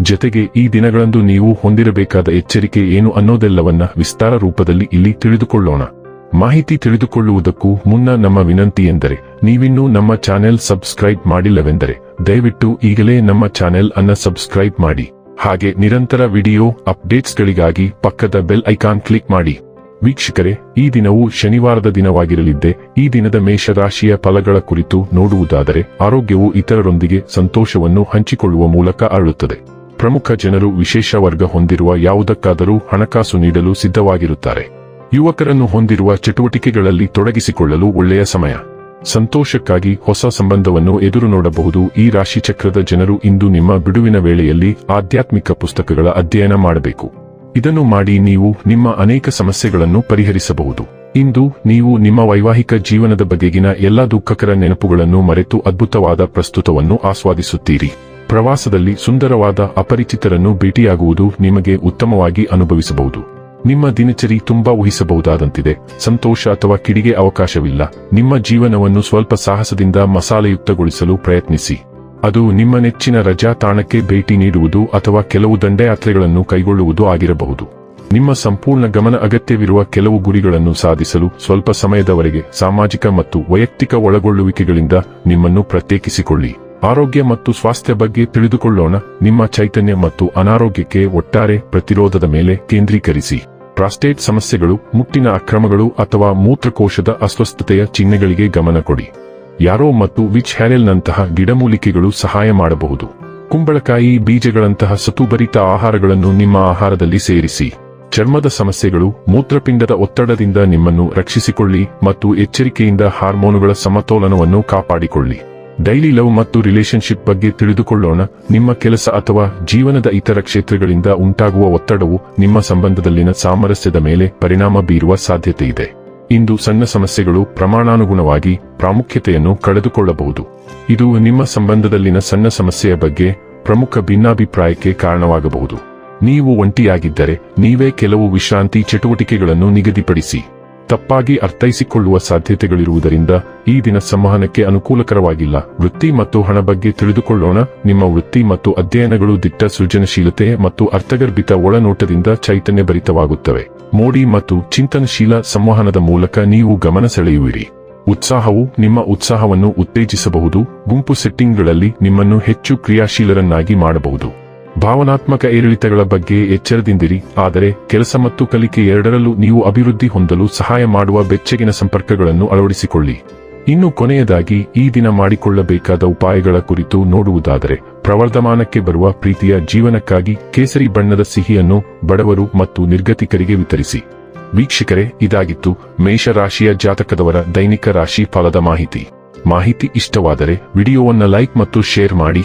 ಜತೆಗೆ ಈ ದಿನಗಳಂದು ನೀವು ಹೊಂದಿರಬೇಕಾದ ಎಚ್ಚರಿಕೆ ಏನು ಅನ್ನೋದೆಲ್ಲವನ್ನ ವಿಸ್ತಾರ ರೂಪದಲ್ಲಿ ಇಲ್ಲಿ ತಿಳಿದುಕೊಳ್ಳೋಣ. ಮಾಹಿತಿ ತಿಳಿದುಕೊಳ್ಳುವುದಕ್ಕೂ ಮುನ್ನ ನಮ್ಮ ವಿನಂತಿ ಎಂದರೆ, ನೀವಿನ್ನೂ ನಮ್ಮ ಚಾನೆಲ್ ಸಬ್ಸ್ಕ್ರೈಬ್ ಮಾಡಿಲ್ಲವೆಂದರೆ, ದಯವಿಟ್ಟು ಈಗಲೇ ನಮ್ಮ ಚಾನೆಲ್ ಅನ್ನ ಸಬ್ಸ್ಕ್ರೈಬ್ ಮಾಡಿ. ಹಾಗೆ ನಿರಂತರ ವಿಡಿಯೋ ಅಪ್ಡೇಟ್ಸ್ಗಳಿಗಾಗಿ ಪಕ್ಕದ ಬೆಲ್ ಐಕಾನ್ ಕ್ಲಿಕ್ ಮಾಡಿ. ವೀಕ್ಷಕರೇ, ಈ ದಿನವು ಶನಿವಾರದ ದಿನವಾಗಿರಲಿದ್ದೆ. ಈ ದಿನದ ಮೇಷರಾಶಿಯ ಫಲಗಳ ಕುರಿತು ನೋಡುವುದಾದರೆ, ಆರೋಗ್ಯವು ಇತರರೊಂದಿಗೆ ಸಂತೋಷವನ್ನು ಹಂಚಿಕೊಳ್ಳುವ ಮೂಲಕ ಅರಳುತ್ತದೆ. ಪ್ರಮುಖ ಜನರು ವಿಶೇಷ ವರ್ಗ ಹೊಂದಿರುವ ಯಾವುದಕ್ಕಾದರೂ ಹಣಕಾಸು ನೀಡಲು ಸಿದ್ಧವಾಗಿರುತ್ತಾರೆ. ಯುವಕರನ್ನು ಹೊಂದಿರುವ ಚಟುವಟಿಕೆಗಳಲ್ಲಿ ತೊಡಗಿಸಿಕೊಳ್ಳಲು ಒಳ್ಳೆಯ ಸಮಯ. ಸಂತೋಷಕ್ಕಾಗಿ ಹೊಸ ಸಂಬಂಧವನ್ನು ಎದುರು ನೋಡಬಹುದು. ಈ ರಾಶಿಚಕ್ರದ ಜನರು ಇಂದು ನಿಮ್ಮ ಬಿಡುವಿನ ವೇಳೆಯಲ್ಲಿ ಆಧ್ಯಾತ್ಮಿಕ ಪುಸ್ತಕಗಳ ಅಧ್ಯಯನ ಮಾಡಬೇಕು. ಇದನ್ನು ಮಾಡಿ ನೀವು ನಿಮ್ಮ ಅನೇಕ ಸಮಸ್ಯೆಗಳನ್ನು ಪರಿಹರಿಸಬಹುದು. ಇಂದು ನೀವು ನಿಮ್ಮ ವೈವಾಹಿಕ ಜೀವನದ ಬಗೆಗಿನ ಎಲ್ಲಾ ದುಃಖಕರ ನೆನಪುಗಳನ್ನು ಮರೆತು ಅದ್ಭುತವಾದ ಪ್ರಸ್ತುತವನ್ನು ಆಸ್ವಾದಿಸುತ್ತೀರಿ. ಪ್ರವಾಸದಲ್ಲಿ ಸುಂದರವಾದ ಅಪರಿಚಿತರನ್ನು ಭೇಟಿಯಾಗುವುದು ನಿಮಗೆ ಉತ್ತಮವಾಗಿ ಅನುಭವಿಸಬಹುದು. ನಿಮ್ಮ ದಿನಚರಿ ತುಂಬಾ ಊಹಿಸಬಹುದಾದಂತಿದೆ. ಸಂತೋಷ ಅಥವಾ ಕಿಡಿಗೆ ಅವಕಾಶವಿಲ್ಲ. ನಿಮ್ಮ ಜೀವನವನ್ನು ಸ್ವಲ್ಪ ಸಾಹಸದಿಂದ ಮಸಾಲೆಯುಕ್ತಗೊಳಿಸಲು ಪ್ರಯತ್ನಿಸಿ. ಅದು ನಿಮ್ಮ ನೆಚ್ಚಿನ ರಜಾ ತಾಣಕ್ಕೆ ಭೇಟಿ ನೀಡುವುದು ಅಥವಾ ಕೆಲವು ದಂಡಯಾತ್ರೆಗಳನ್ನು ಕೈಗೊಳ್ಳುವುದು ಆಗಿರಬಹುದು. ನಿಮ್ಮ ಸಂಪೂರ್ಣ ಗಮನ ಅಗತ್ಯವಿರುವ ಕೆಲವು ಗುರಿಗಳನ್ನು ಸಾಧಿಸಲು ಸ್ವಲ್ಪ ಸಮಯದವರೆಗೆ ಸಾಮಾಜಿಕ ಮತ್ತು ವೈಯಕ್ತಿಕ ಒಳಗೊಳ್ಳುವಿಕೆಗಳಿಂದ ನಿಮ್ಮನ್ನು ಪ್ರತ್ಯೇಕಿಸಿಕೊಳ್ಳಿ. ಆರೋಗ್ಯ ಮತ್ತು ಸ್ವಾಸ್ಥ್ಯ ಬಗ್ಗೆ ತಿಳಿದುಕೊಳ್ಳೋಣ. ನಿಮ್ಮ ಚೈತನ್ಯ ಮತ್ತು ಅನಾರೋಗ್ಯಕ್ಕೆ ಒಟ್ಟಾರೆ ಪ್ರತಿರೋಧದ ಮೇಲೆ ಕೇಂದ್ರೀಕರಿಸಿ. ಪ್ರಾಸ್ಟೇಟ್ ಸಮಸ್ಯೆಗಳು, ಮುಟ್ಟಿನ ಅಕ್ರಮಗಳು ಅಥವಾ ಮೂತ್ರಕೋಶದ ಅಸ್ವಸ್ಥತೆಯ ಚಿಹ್ನೆಗಳಿಗೆ ಗಮನ ಕೊಡಿ. ಯಾರೋ ಮತ್ತು ವಿಚ್ ಹ್ಯಾರೆಲ್ನಂತಹ ಗಿಡಮೂಲಿಕೆಗಳು ಸಹಾಯ ಮಾಡಬಹುದು. ಕುಂಬಳಕಾಯಿ ಬೀಜಗಳಂತಹ ಸತುಭರಿತ ಆಹಾರಗಳನ್ನು ನಿಮ್ಮ ಆಹಾರದಲ್ಲಿ ಸೇರಿಸಿ. ಚರ್ಮದ ಸಮಸ್ಯೆಗಳು, ಮೂತ್ರಪಿಂಡದ ಒತ್ತಡದಿಂದ ನಿಮ್ಮನ್ನು ರಕ್ಷಿಸಿಕೊಳ್ಳಿ ಮತ್ತು ಎಚ್ಚರಿಕೆಯಿಂದ ಹಾರ್ಮೋನುಗಳ ಸಮತೋಲನವನ್ನು ಕಾಪಾಡಿಕೊಳ್ಳಿ. ಡೈಲಿ ಲವ್ ಮತ್ತು ರಿಲೇಶನ್ಶಿಪ್ ಬಗ್ಗೆ ತಿಳಿದುಕೊಳ್ಳೋಣ. ನಿಮ್ಮ ಕೆಲಸ ಅಥವಾ ಜೀವನದ ಇತರ ಕ್ಷೇತ್ರಗಳಿಂದ ಉಂಟಾಗುವ ಒತ್ತಡವು ನಿಮ್ಮ ಸಂಬಂಧದಲ್ಲಿನ ಸಾಮರಸ್ಯದ ಮೇಲೆ ಪರಿಣಾಮ ಬೀರುವ ಸಾಧ್ಯತೆ ಇದೆ ಇಂದು ಸಣ್ಣ ಸಮಸ್ಯೆಗಳು ಪ್ರಮಾಣಾನುಗುಣವಾಗಿ ಪ್ರಾಮುಖ್ಯತೆಯನ್ನು ಕಳೆದುಕೊಳ್ಳಬಹುದು. ಇದು ನಿಮ್ಮ ಸಂಬಂಧದಲ್ಲಿನ ಸಣ್ಣ ಸಮಸ್ಯೆಯ ಬಗ್ಗೆ ಪ್ರಮುಖ ಭಿನ್ನಾಭಿಪ್ರಾಯಕ್ಕೆ ಕಾರಣವಾಗಬಹುದು. ನೀವು ಒಂಟಿಯಾಗಿದ್ದರೆ, ನೀವೇ ಕೆಲವು ವಿಶ್ರಾಂತಿ ಚಟುವಟಿಕೆಗಳನ್ನು ನಿಗದಿಪಡಿಸಿ. ತಪ್ಪಾಗಿ ಅರ್ಥೈಸಿಕೊಳ್ಳುವ ಸಾಧ್ಯತೆಗಳಿರುವುದರಿಂದ ಈ ದಿನ ಸಂವಹನಕ್ಕೆ ಅನುಕೂಲಕರವಾಗಿಲ್ಲ. ವೃತ್ತಿ ಮತ್ತು ಹಣ ಬಗ್ಗೆ ತಿಳಿದುಕೊಳ್ಳೋಣ. ನಿಮ್ಮ ವೃತ್ತಿ ಮತ್ತು ಅಧ್ಯಯನಗಳು ದಿಟ್ಟ ಸೃಜನಶೀಲತೆ ಮತ್ತು ಅರ್ಥಗರ್ಭಿತ ಒಳನೋಟದಿಂದ ಚೈತನ್ಯ ಭರಿತವಾಗುತ್ತವೆ ಮೋಡಿ ಮತ್ತು ಚಿಂತನಶೀಲ ಸಂವಹನದ ಮೂಲಕ ನೀವು ಗಮನ ಸೆಳೆಯುವಿರಿ. ಉತ್ಸಾಹವು ನಿಮ್ಮ ಉತ್ಸಾಹವನ್ನು ಉತ್ತೇಜಿಸಬಹುದು. ಗುಂಪು ಸೆಟ್ಟಿಂಗ್ಗಳಲ್ಲಿ ನಿಮ್ಮನ್ನು ಹೆಚ್ಚು ಕ್ರಿಯಾಶೀಲರನ್ನಾಗಿ ಮಾಡಬಹುದು. ಭಾವನಾತ್ಮಕ ಏರಿಳಿತಗಳ ಬಗ್ಗೆ ಎಚ್ಚರದಿಂದಿರಿ, ಆದರೆ ಕೆಲಸ ಮತ್ತು ಕಲಿಕೆ ಎರಡರಲ್ಲೂ ನೀವು ಅಭಿವೃದ್ಧಿ ಹೊಂದಲು ಸಹಾಯ ಮಾಡುವ ಬೆಚ್ಚಗಿನ ಸಂಪರ್ಕಗಳನ್ನು ಅಳವಡಿಸಿಕೊಳ್ಳಿ. ಇನ್ನು ಕೊನೆಯದಾಗಿ, ಈ ದಿನ ಮಾಡಿಕೊಳ್ಳಬೇಕಾದ ಉಪಾಯಗಳ ಕುರಿತು ನೋಡುವುದಾದರೆ, ಪ್ರವರ್ಧಮಾನಕ್ಕೆ ಬರುವ ಪ್ರೀತಿಯ ಜೀವನಕ್ಕಾಗಿ ಕೇಸರಿ ಬಣ್ಣದ ಸಿಹಿಯನ್ನು ಬಡವರು ಮತ್ತು ನಿರ್ಗತಿಕರಿಗೆ ವಿತರಿಸಿ. ವೀಕ್ಷಕರೇ, ಇದಾಗಿತ್ತು ಮೇಷರಾಶಿಯ ಜಾತಕದವರ ದೈನಿಕ ರಾಶಿ ಫಲದ ಮಾಹಿತಿ. ಮಾಹಿತಿ ಇಷ್ಟವಾದರೆ ವಿಡಿಯೋವನ್ನು ಲೈಕ್ ಮತ್ತು ಶೇರ್ ಮಾಡಿ.